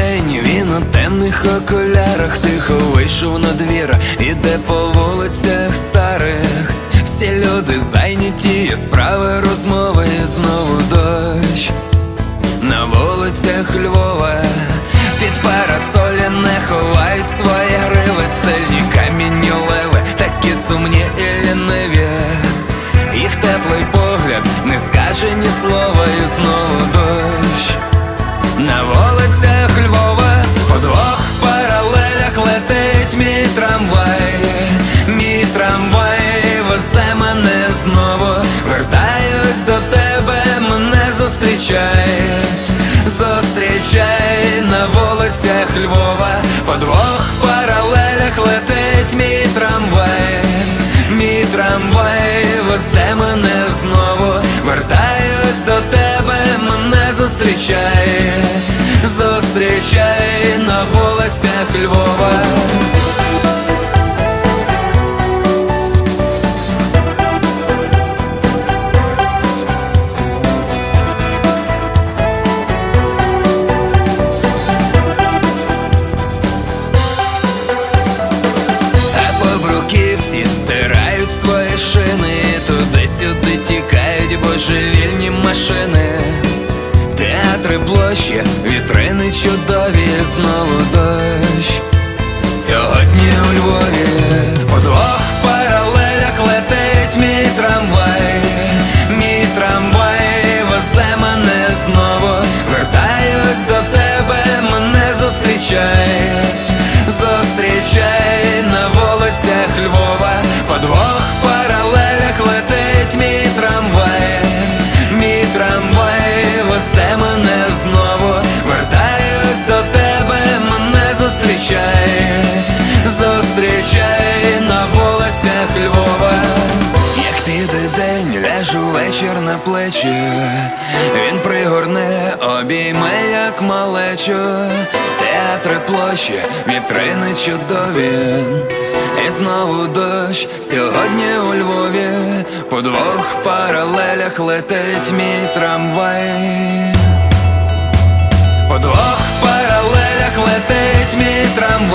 День, він у темних окулярах тихо вийшов на двір, іде по вулицях старих. Всі люди зайняті, є справи, розмови, знову дощ. На вулицях Львова під парасолі не ховають свої гриви, сильні камінні леви, такі сумні і ліниві. Їх теплий погляд не скаже ні слова, і знову дощ. На вулицях зустрічай на вулицях Львова, по двох паралелях летить мій трамвай, мій трамвай везе мене знову, вертаюсь до тебе, мене зустрічай, зустрічай Площі, вітрини чудові, знову дощ. Сьогодні у Львові плече, він пригорне, обійме, як малечу, театри площі, вітрини чудові. І знову дощ сьогодні у Львові, по двох паралелях летить мій трамвай, по двох паралелях летить мій трамвай.